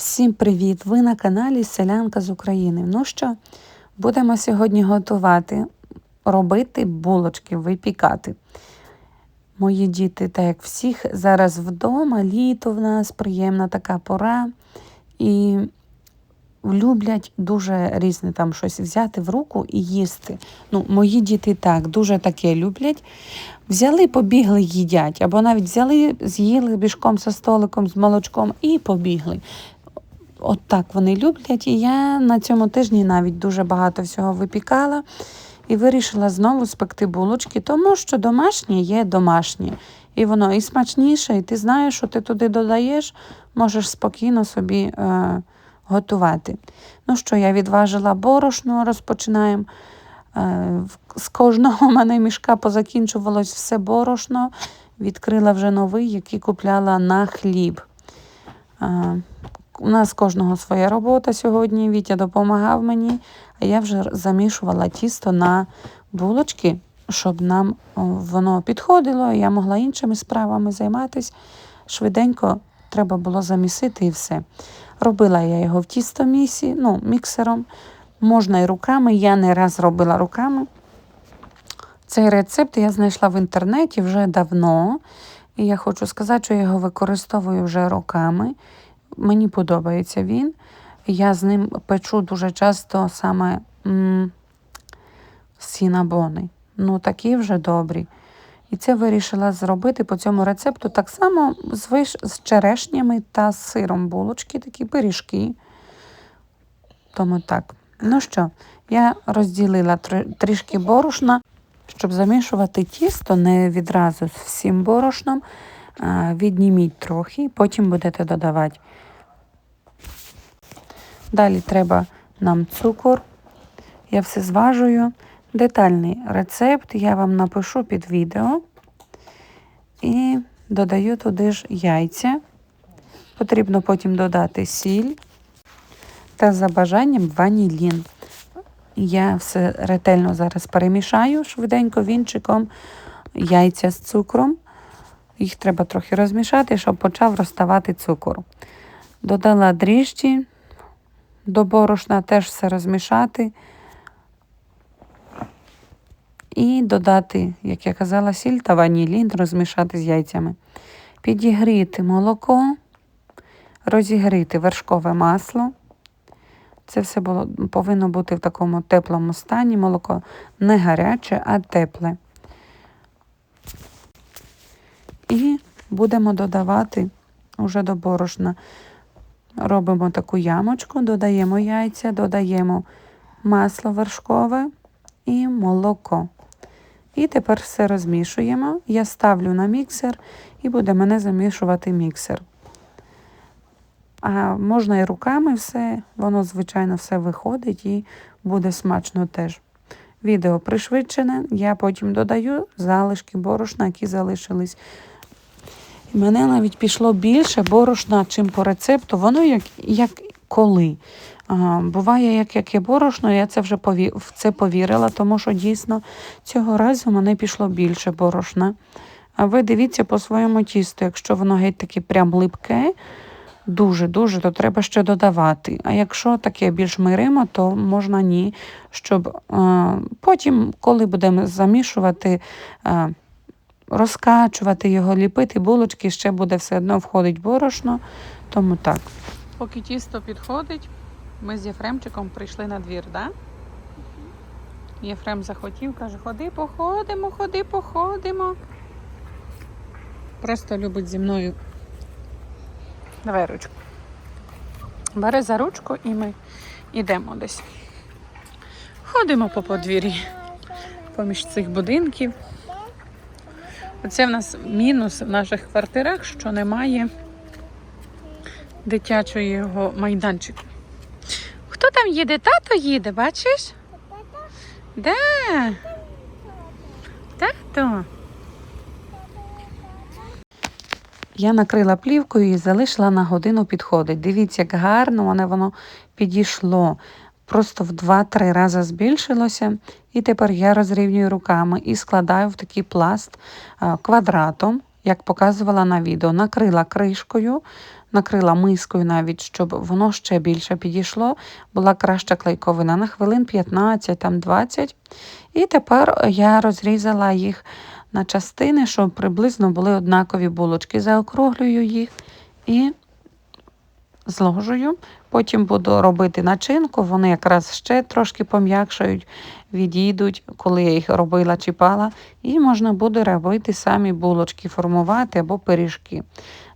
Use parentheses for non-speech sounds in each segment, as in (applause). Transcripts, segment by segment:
Всім привіт! Ви на каналі Селянка з України. Ну що, будемо сьогодні готувати, робити булочки, випікати. Мої діти, так як всіх, зараз вдома, літо в нас приємна така пора. І люблять дуже різне там щось взяти в руку і їсти. Ну, мої діти так, дуже таке люблять. Взяли, побігли, їдять, або навіть взяли, з'їли бішком за столиком з молочком і побігли. От так вони люблять. І я на цьому тижні навіть дуже багато всього випікала і вирішила знову спекти булочки, тому що домашнє є домашнє. І воно і смачніше, і ти знаєш, що ти туди додаєш, можеш спокійно собі е, готувати. Ну що, я відважила борошно, розпочинаємо. Е, з кожного (laughs) в мене мішка позакінчувалось все борошно. Відкрила вже новий, який купляла на хліб. Е, у нас кожного своя робота сьогодні. Вітя допомагав мені, а я вже замішувала тісто на булочки, щоб нам воно підходило, я могла іншими справами займатися. Швиденько треба було замісити і все. Робила я його в тістомісі, ну, міксером. Можна і руками. Я не раз робила руками. Цей рецепт я знайшла в інтернеті вже давно. І я хочу сказати, що я його використовую вже роками. Мені подобається він. Я з ним печу дуже часто саме м- сінабони. Ну, такі вже добрі. І це вирішила зробити по цьому рецепту так само з, виш... з черешнями та з сиром булочки, такі пиріжки. Тому так. Ну що, я розділила трішки борошна, щоб замішувати тісто не відразу з всім борошном. Відніміть трохи, потім будете додавати. Далі треба нам цукор. Я все зважую. Детальний рецепт я вам напишу під відео і додаю туди ж яйця. Потрібно потім додати сіль та за бажанням ванілін. Я все ретельно зараз перемішаю швиденько вінчиком яйця з цукром. Їх треба трохи розмішати, щоб почав розставати цукор. Додала дріжджі, до борошна теж все розмішати. І додати, як я казала, сіль та ванілін, розмішати з яйцями. Підігріти молоко, розігріти вершкове масло. Це все було, повинно бути в такому теплому стані. Молоко не гаряче, а тепле. І будемо додавати уже до борошна. Робимо таку ямочку, додаємо яйця, додаємо масло вершкове і молоко. І тепер все розмішуємо. Я ставлю на міксер і буде мене замішувати міксер. А можна і руками все, воно, звичайно, все виходить і буде смачно теж. Відео пришвидшене, я потім додаю залишки борошна, які залишились. І мене навіть пішло більше борошна, чим по рецепту. Воно як як коли. Ага, буває, як яке борошно, я це вже пові... в це повірила, тому що дійсно цього разу мене пішло більше борошна. А ви дивіться по своєму тісту, якщо воно геть таке прям липке, дуже-дуже, то треба ще додавати. А якщо таке більш миримо, то можна ні. Щоб е, потім, коли будемо замішувати, е, розкачувати його, ліпити булочки, ще буде все одно входить борошно, тому так. Поки тісто підходить, ми з Єфремчиком прийшли на двір, так? Да? Єфрем захотів, каже, ходи, походимо, ходи, походимо. Просто любить зі мною. Давай ручку. Бери за ручку і ми йдемо десь. Ходимо по подвір'ї поміж цих будинків. Оце в нас мінус в наших квартирах, що немає дитячого майданчику. Хто там їде? Тато їде, бачиш? Де? Тато. Я накрила плівкою і залишила на годину підходить. Дивіться, як гарно воно воно підійшло. Просто в 2-3 рази збільшилося. І тепер я розрівнюю руками і складаю в такий пласт квадратом, як показувала на відео. Накрила кришкою накрила мискою навіть, щоб воно ще більше підійшло, була краща клейковина на хвилин 15, там 20. І тепер я розрізала їх на частини, щоб приблизно були однакові булочки. Заокруглюю їх і зложую. Потім буду робити начинку, вони якраз ще трошки пом'якшають, відійдуть, коли я їх робила, чіпала. І можна буде робити самі булочки, формувати або пиріжки.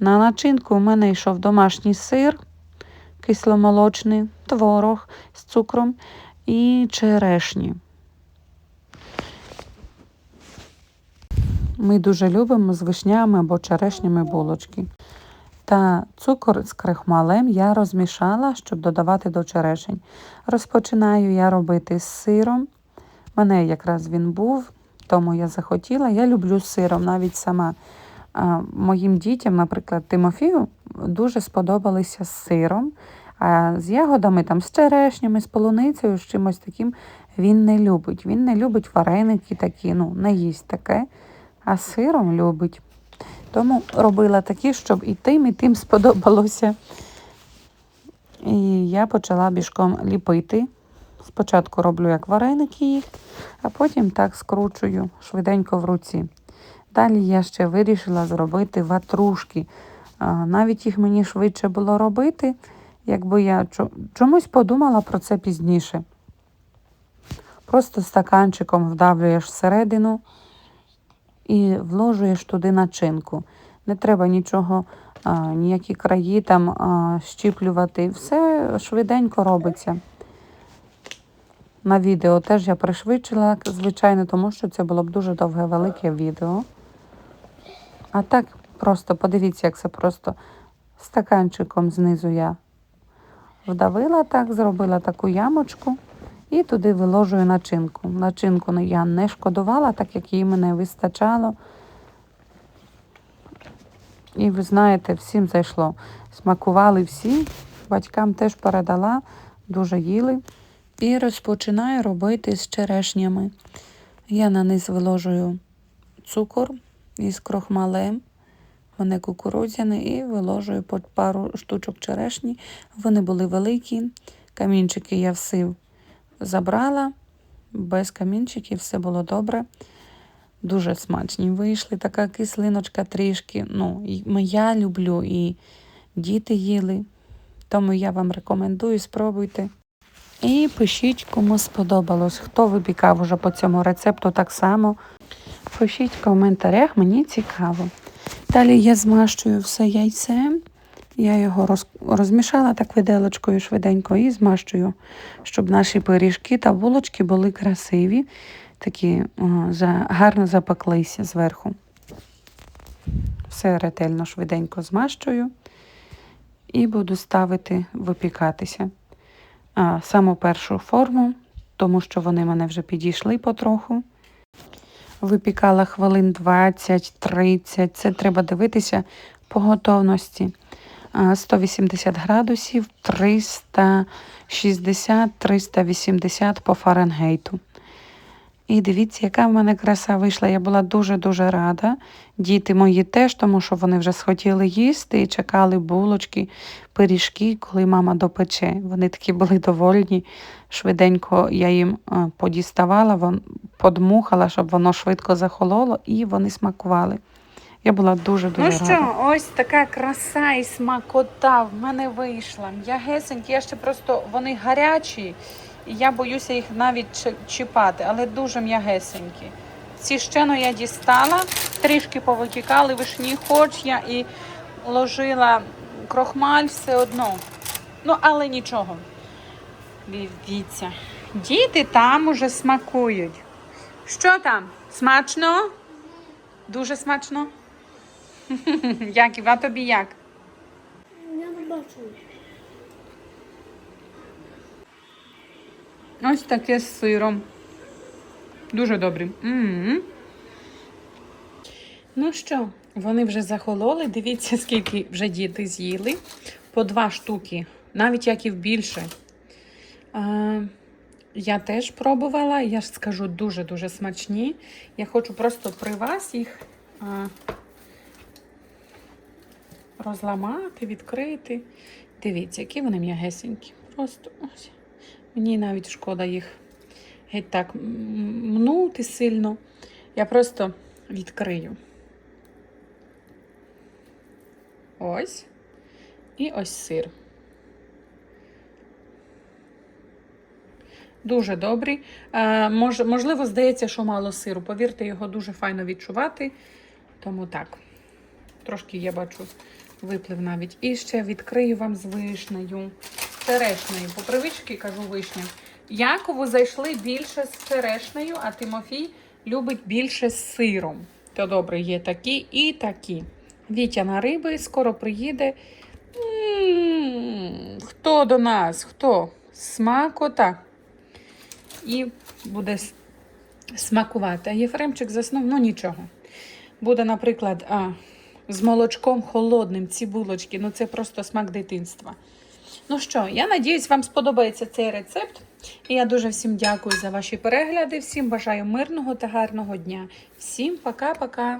На начинку у мене йшов домашній сир кисломолочний, творог з цукром і черешні. Ми дуже любимо з вишнями або черешнями булочки. Та цукор з крахмалем я розмішала, щоб додавати до черешень. Розпочинаю я робити з сиром. Мене якраз він був, тому я захотіла. Я люблю сиром навіть сама. Моїм дітям, наприклад, Тимофію, дуже сподобалися з сиром. А з ягодами, там, з черешнями, з полуницею, з чимось таким він не любить. Він не любить вареники такі, ну, не їсть таке, а сиром любить. Тому робила такі, щоб і тим, і тим сподобалося. І я почала бішком ліпити. Спочатку роблю як вареники їх, а потім так скручую швиденько в руці. Далі я ще вирішила зробити ватрушки. Навіть їх мені швидше було робити, якби я чомусь подумала про це пізніше. Просто стаканчиком вдавлюєш всередину і вложуєш туди начинку. Не треба нічого, а, ніякі краї там а, щіплювати. Все швиденько робиться. На відео теж я пришвидшила, звичайно, тому що це було б дуже довге велике відео. А так просто подивіться, як це просто стаканчиком знизу я вдавила так, зробила таку ямочку і туди виложую начинку. Начинку я не шкодувала, так як її мене вистачало. І ви знаєте, всім зайшло. Смакували всі, батькам теж передала, дуже їли. І розпочинаю робити з черешнями. Я на низ виложую цукор із крохмалем, вони кукурудзяні, і виложую по пару штучок черешні. Вони були великі. Камінчики я всив забрала, без камінчиків все було добре. Дуже смачні вийшли, така кислиночка трішки. Ну, я люблю, і діти їли. Тому я вам рекомендую, спробуйте. І пишіть, кому сподобалось. Хто випікав уже по цьому рецепту так само. Пишіть в коментарях, мені цікаво. Далі я змащую все яйцем. Я його роз, розмішала так виделочкою швиденько і змащую, щоб наші пиріжки та булочки були красиві, такі о, за, гарно запеклися зверху. Все ретельно, швиденько змащую і буду ставити випікатися. А, саму першу форму, тому що вони мене вже підійшли потроху. Випікала хвилин 20-30. Це треба дивитися по готовності. А, 180 градусів, 360-380 по Фаренгейту. І дивіться, яка в мене краса вийшла. Я була дуже-дуже рада. Діти мої теж, тому що вони вже схотіли їсти і чекали булочки, пиріжки, коли мама допече. Вони такі були довольні. Швиденько я їм е, подіставала, подмухала, щоб воно швидко захололо, і вони смакували. Я була дуже-дуже Ну рада. що, ось така краса і смакота в мене вийшла. М'ягесенькі, я ще просто вони гарячі, і я боюся їх навіть чіпати, але дуже м'ягесенькі. Ці щено я дістала, трішки повитікали вишні, хоч я і ложила крохмаль все одно. Ну, але нічого. Дивіться. Діти там уже смакують. Що там? Смачно? Дуже смачно? (laughs) Як, а тобі як? Я не бачу. Ось таке з сиром. Дуже добре. Ну що, вони вже захололи. Дивіться, скільки вже діти з'їли. По два штуки, навіть як і більше. А, я теж пробувала, я ж скажу, дуже-дуже смачні. Я хочу просто при вас їх а, розламати, відкрити. Дивіться, які вони м'ягесенькі. Просто ось. Мені навіть шкода їх геть так мнути сильно. Я просто відкрию. Ось. І ось сир. Дуже добрий. Е, мож, можливо, здається, що мало сиру. Повірте, його дуже файно відчувати. Тому так. Трошки я бачу, виплив навіть. І ще відкрию вам з вишнею. Черешнею. По привичці кажу вишню. Якову зайшли більше з черешнею, а Тимофій любить більше з сиром. То добре, є такі і такі. Вітя на риби скоро приїде. М, Хто до нас? Хто? Смакота. І буде смакувати. А Єфремчик заснув, ну нічого. Буде, наприклад, а, з молочком холодним ці булочки. Ну це просто смак дитинства. Ну що, я надіюсь, вам сподобається цей рецепт. І я дуже всім дякую за ваші перегляди. Всім бажаю мирного та гарного дня. Всім пока-пока.